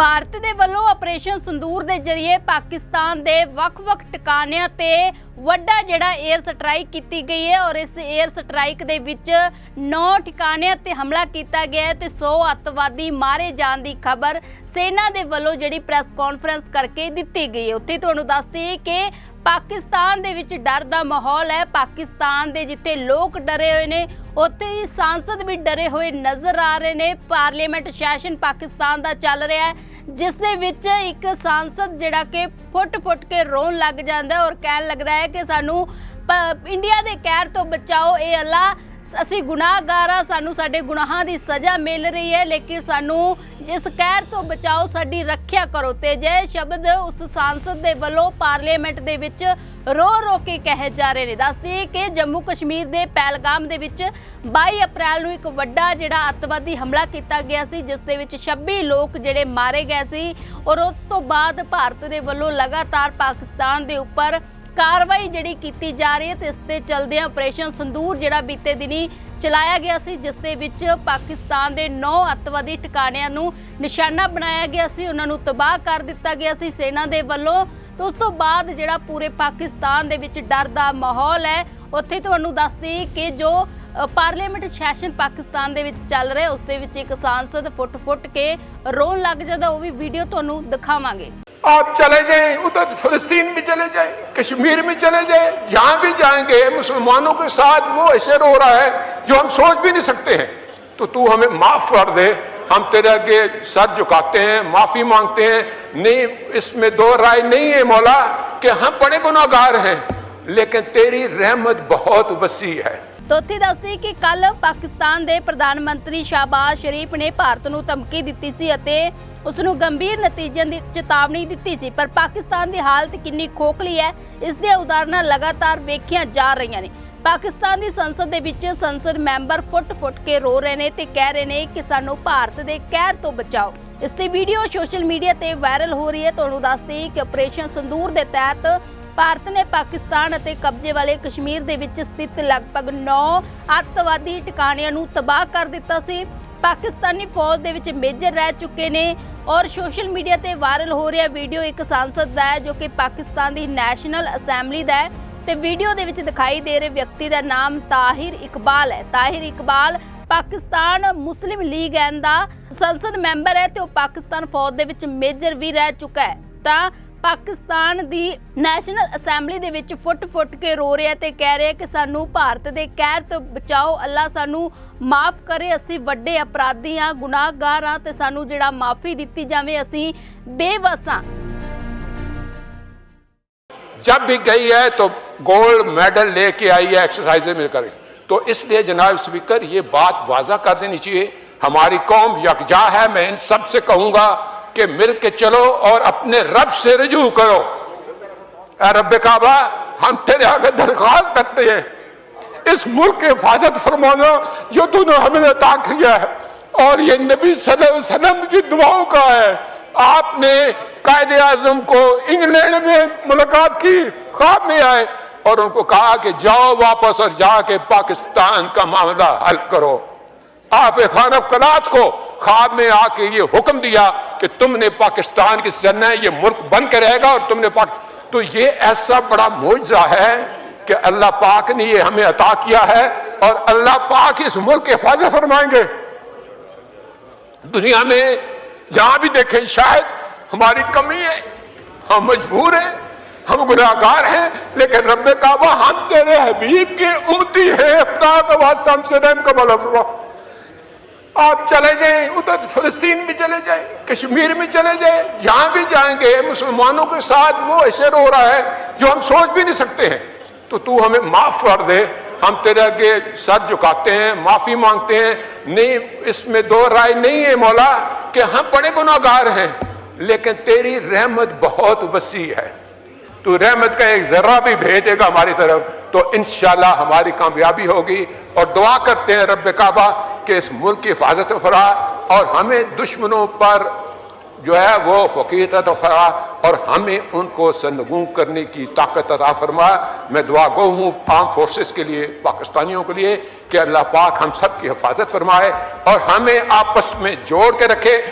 ਭਾਰਤ ਦੇ ਵੱਲੋਂ ਆਪਰੇਸ਼ਨ ਸੰਦੂਰ ਦੇ ਜ਼ਰੀਏ ਪਾਕਿਸਤਾਨ ਦੇ ਵੱਖ-ਵੱਖ ਟਿਕਾਣਿਆਂ ਤੇ ਵੱਡਾ ਜਿਹੜਾ 에ਅਰ ਸਟ੍ਰਾਈਕ ਕੀਤੀ ਗਈ ਹੈ ਔਰ ਇਸ 에ਅਰ ਸਟ੍ਰਾਈਕ ਦੇ ਵਿੱਚ 9 ਟਿਕਾਣਿਆਂ ਤੇ ਹਮਲਾ ਕੀਤਾ ਗਿਆ ਹੈ ਤੇ 100 ਅੱਤਵਾਦੀ ਮਾਰੇ ਜਾਣ ਦੀ ਖਬਰ ਸੈਨਾ ਦੇ ਵੱਲੋਂ ਜਿਹੜੀ ਪ੍ਰੈਸ ਕਾਨਫਰੰਸ ਕਰਕੇ ਦਿੱਤੀ ਗਈ ਹੈ। ਉੱਥੇ ਤੁਹਾਨੂੰ ਦੱਸ ਦਈਏ ਕਿ ਪਾਕਿਸਤਾਨ ਦੇ ਵਿੱਚ ਡਰ ਦਾ ਮਾਹੌਲ ਹੈ। ਪਾਕਿਸਤਾਨ ਦੇ ਜਿੱਥੇ ਲੋਕ ਡਰੇ ਹੋਏ ਨੇ ਉੱਥੇ ਹੀ ਸਾਂਸਦ ਵੀ ਡਰੇ ਹੋਏ ਨਜ਼ਰ ਆ ਰਹੇ ਨੇ। ਪਾਰਲੀਮੈਂਟ ਸੈਸ਼ਨ ਪਾਕਿਸਤਾਨ ਦਾ ਚੱਲ ਰਿਹਾ ਹੈ, ਜਿਸ ਦੇ ਵਿੱਚ ਇੱਕ ਸਾਂਸਦ ਜਿਹੜਾ ਕਿ ਫੁੱਟ-ਫੁੱਟ ਕੇ ਰੋਣ ਲੱਗ ਜਾਂਦਾ ਔਰ ਕਹਿਣ ਲੱਗਦਾ ਹੈ ਕਿ ਸਾਨੂੰ ਪ- ਇੰਡੀਆ ਦੇ ਕਹਿਰ ਤੋਂ ਬਚਾਓ, ਇਹ ਅੱਲਾ, ਅਸੀਂ ਗੁਨਾਹਗਾਰ ਹਾਂ, ਸਾਨੂੰ ਸਾਡੇ ਗੁਨਾਹਾਂ ਦੀ ਸਜ਼ਾ ਮਿਲ ਰਹੀ ਹੈ, ਲੇਕਿਨ ਸਾਨੂੰ ਇਸ ਕਹਿਰ ਤੋਂ ਬਚਾਓ ਸਾਡੀ ਰੱਖਿਆ ਕਰੋ ਤੇ ਜੇ ਸ਼ਬਦ ਉਸ ਸਾਂਸਦ ਦੇ ਵੱਲੋਂ ਪਾਰਲੀਮੈਂਟ ਦੇ ਵਿੱਚ ਰੋ ਰੋ ਕੇ ਕਹੇ ਜਾ ਰਹੇ ਨੇ। ਦੱਸਦੀ ਕਿ ਜੰਮੂ ਕਸ਼ਮੀਰ ਦੇ ਪਹਿਲਗਾਮ ਦੇ ਵਿੱਚ 22 ਅਪ੍ਰੈਲ ਨੂੰ ਇੱਕ ਵੱਡਾ ਜਿਹੜਾ ਅੱਤਵਾਦੀ ਹਮਲਾ ਕੀਤਾ ਗਿਆ ਸੀ, ਜਿਸ ਦੇ ਵਿੱਚ 26 ਲੋਕ ਜਿਹੜੇ ਮਾਰੇ ਗਏ ਸੀ ਔਰ ਉਸ ਤੋਂ ਬਾਅਦ ਭਾਰਤ ਦੇ ਵੱਲੋਂ ਲਗਾਤਾਰ ਪਾਕਿਸਤਾਨ ਦੇ ਉੱਪਰ ਕਾਰਵਾਈ ਜਿਹੜੀ ਕੀਤੀ ਜਾ ਰਹੀ ਹੈ ਤੇ ਇਸ ਤੇ ਚਲਦਿਆਂ ਆਪਰੇਸ਼ਨ ਸੰਦੂਰ ਜਿਹੜਾ ਬੀਤੇ ਦਿਨੀ ਚਲਾਇਆ ਗਿਆ ਸੀ, ਜਿਸ ਦੇ ਵਿੱਚ ਪਾਕਿਸਤਾਨ ਦੇ 9 ਅੱਤਵਾਦੀ ਟਿਕਾਣਿਆਂ ਨੂੰ ਨਿਸ਼ਾਨਾ ਬਣਾਇਆ ਗਿਆ ਸੀ, ਉਹਨਾਂ ਨੂੰ ਤਬਾਹ ਕਰ ਦਿੱਤਾ ਗਿਆ ਸੀ ਸੈਨਾ ਦੇ ਵੱਲੋਂ। ਤੇ ਉਸ ਤੋਂ ਬਾਅਦ ਜਿਹੜਾ ਪੂਰੇ ਪਾਕਿਸਤਾਨ ਦੇ ਵਿੱਚ ਡਰ ਦਾ ਮਾਹੌਲ ਹੈ, ਉੱਥੇ ਤੁਹਾਨੂੰ ਦੱਸਦੀ ਕਿ ਜੋ ਪਾਰਲੀਮੈਂਟ ਸੈਸ਼ਨ ਪਾਕਿਸਤਾਨ ਦੇ ਵਿੱਚ ਚੱਲ ਰਿਹਾ, ਉਸ ਦੇ ਵਿੱਚ ਇੱਕ ਸਾਂਸਦ ਫੁੱਟ-ਫੁੱਟ ਕੇ ਰੋਣ ਲੱਗ ਜਾਂਦਾ, ਉਹ ਵੀ ਵੀਡੀਓ ਤੁਹਾਨੂੰ ਦਿਖਾਵਾਂਗੇ। آپ چلے جائیں، ادھر فلسطین بھی چلے جائیں، کشمیر بھی چلے جائیں، جہاں بھی جائیں گے، مسلمانوں کے ساتھ وہ ایسے رو رہا ہے جو ہم سوچ بھی نہیں سکتے ہیں۔ تو تو ہمیں معاف کر دے، ہم تیرے کے سر جھکاتے ہیں، معافی مانگتے ہیں۔ نہیں، اس میں دو رائے نہیں ہے مولا، کہ ہم بڑے گناہ گار ہیں، لیکن تیری رحمت بہت وسیع ہے۔ है ਤੋਥੀ ਦੱਸਦੀ ਕਿ ਕੱਲ ਪਾਕਿਸਤਾਨ ਦੇ ਪ੍ਰਧਾਨ ਮੰਤਰੀ ਸ਼ਾਹਬਾਜ਼ ਸ਼ਰੀਫ ਨੇ ਭਾਰਤ ਨੂੰ ਧਮਕੀ ਦਿੱਤੀ ਸੀ ਅਤੇ ਉਸ ਨੂੰ ਗੰਭੀਰ ਨਤੀਜਿਆਂ ਦੀ ਚੇਤਾਵਨੀ ਦਿੱਤੀ ਸੀ। ਪਰ ਪਾਕਿਸਤਾਨ ਦੀ ਹਾਲਤ ਕਿੰਨੀ ਖੋਖਲੀ ਹੈ, ਇਸ ਦੀਆਂ ਉਦਾਹਰਨਾਂ ਲਗਾਤਾਰ ਵੇਖੀਆਂ ਜਾ ਰਹੀਆਂ ਨੇ। ਪਾਕਿਸਤਾਨ ਦੀ ਸੰਸਦ ਦੇ ਵਿੱਚ ਸੰਸਦ ਮੈਂਬਰ ਫੁੱਟ-ਫੁੱਟ ਕੇ ਰੋ ਰਹੇ ਨੇ ਤੇ ਕਹਿ ਰਹੇ ਨੇ ਕਿ ਸਾਨੂੰ ਭਾਰਤ ਦੇ ਕਹਿਰ ਤੋਂ ਬਚਾਓ। ਇਸ ਦੀ ਵੀਡੀਓ ਸੋਸ਼ਲ ਮੀਡੀਆ ਤੇ ਵਾਇਰਲ ਹੋ ਰਹੀ ਹੈ। ਤੁਹਾਨੂੰ ਦੱਸਦੇ ਕਿ ਆਪਰੇਸ਼ਨ ਸੰਦੂਰ ਦੇ ਤਹਿਤ ਭਾਰਤ ਨੇ ਪਾਕਿਸਤਾਨ ਅਤੇ ਕਬਜ਼ੇ ਵਾਲੇ ਕਸ਼ਮੀਰ ਦੇ ਵਿੱਚ ਸਥਿਤ ਲਗਭਗ 9 ਅੱਤਵਾਦੀ ਟਿਕਾਣਿਆਂ ਨੂੰ ਤਬਾਹ ਕਰ ਦਿੱਤਾ ਸੀ। ਪਾਕਿਸਤਾਨੀ ਫੌਜ ਦੇ ਵਿੱਚ ਮੇਜਰ ਰਹਿ ਚੁੱਕੇ ਨੇ ਔਰ ਸੋਸ਼ਲ ਮੀਡੀਆ ਤੇ ਵਾਇਰਲ ਹੋ ਰਿਹਾ ਵੀਡੀਓ ਇੱਕ ਸੰਸਦ ਦਾ ਹੈ ਜੋ ਕਿ ਪਾਕਿਸਤਾਨ ਦੀ ਨੈਸ਼ਨਲ ਅਸੈਂਬਲੀ ਦਾ ਹੈ ਤੇ ਵੀਡੀਓ ਦੇ ਵਿੱਚ ਦਿਖਾਈ ਦੇ ਰਹੇ ਵਿਅਕਤੀ ਦਾ ਨਾਮ ਤਾਹਿਰ ਇਕਬਾਲ ਹੈ। Tahir Iqbal Pakistan Muslim league N ਦਾ ਸੰਸਦ ਮੈਂਬਰ ਹੈ ਤੇ ਉਹ ਪਾਕਿਸਤਾਨ ਫੌਜ ਦੇ ਵਿੱਚ ਮੇਜਰ ਵੀ ਰਹਿ ਚੁੱਕਾ ਹੈ। ਤਾਂ ਪਾਕਿਸਤਾਨ ਦੀ ਨੈਸ਼ਨਲ ਅਸੈਂਬਲੀ ਦੇ ਵਿੱਚ ਫੁੱਟ-ਫੁੱਟ ਕੇ ਰੋ ਰਿਹਾ ਤੇ ਕਹਿ ਰਿਹਾ ਕਿ ਸਾਨੂੰ ਭਾਰਤ ਦੇ ਕਹਿਰ ਤੋਂ ਬਚਾਓ ਅੱਲਾ ਸਾਨੂੰ ਮਾਫ ਕਰੇ ਅਸੀਂ ਵੱਡੇ ਅਪਰਾਧੀ ਹਾਂ ਗੁਨਾਹਗਾਰ ਹਾਂ ਤੇ ਸਾਨੂੰ ਜਿਹੜਾ ਮਾਫੀ ਦਿੱਤੀ ਜਾਵੇ ਅਸੀਂ ਬੇਵਸ ਹਾਂ जब भी गई है तो गोल्ड मेडल लेके आई है एक्सरसाइज में करी तो इसलिए जनाब स्पीकर ये बात वाजा कर देनी चाहिए हमारी कौम यकजा है मैं इन सब से कहूंगा کہ مل کے چلو اور اپنے رب سے رجوع کرو۔ اے رب کعبہ، ہم تیرے آگے درخواست کرتے ہیں۔ اس ملک کے حفاظت فرمانا جو تو نے ہمیں عطا کیا ہے۔ اور یہ نبی صلی اللہ علیہ وسلم کی دعاؤں کا ہے۔ آپ نے قائد اعظم کو انگلینڈ میں ملاقات کی، خواب میں آئے اور ان کو کہا کہ جاؤ واپس اور جا کے پاکستان کا معاملہ حل کرو۔ آپ خان کلات کو خواب میں آ کے یہ حکم دیا کہ تم نے پاکستان کی سرنا یہ ملک بن کے رہے گا اور تم نے پاک، تو یہ ایسا بڑا معجزہ ہے کہ اللہ پاک نے یہ ہمیں عطا کیا ہے اور اللہ پاک اس ملک کے حفاظت فرمائیں گے۔ دنیا میں جہاں بھی دیکھیں شاید ہماری کمی ہے، ہم مجبور ہیں، ہم گناہ گار ہیں، لیکن رب کعبہ ہم تیرے حبیب کے امتی ہیں خدا کا واسطہ ہم سے رحم کا بلا فرما آپ چلے جائیں، ادھر فلسطین بھی چلے جائیں، کشمیر بھی چلے جائیں، جہاں بھی جائیں گے، مسلمانوں کے ساتھ وہ ایسے رو رہا ہے جو ہم سوچ بھی نہیں سکتے ہیں۔ تو تو ہمیں معاف کر دے، ہم تیرے کے سر جھکاتے ہیں، معافی مانگتے ہیں۔ نہیں، اس میں دو رائے نہیں ہے مولا کہ ہم بڑے گناہ گار ہیں، لیکن تیری رحمت بہت وسیع ہے۔ تو رحمت کا ایک ذرہ بھی بھیجے گا ہماری طرف، تو انشاءاللہ ہماری کامیابی ہوگی۔ اور دعا کرتے ہیں رب کعبہ کہ اس ملک کی حفاظت فرا اور ہمیں دشمنوں پر جو ہے وہ فقیت عطا فرا اور ہمیں ان کو سنگوں کرنے کی طاقت عطا فرما۔ میں دعا گو ہوں عام فورسز کے لیے، پاکستانیوں کے لیے کہ اللہ پاک ہم سب کی حفاظت فرمائے اور ہمیں آپس میں جوڑ کے رکھے۔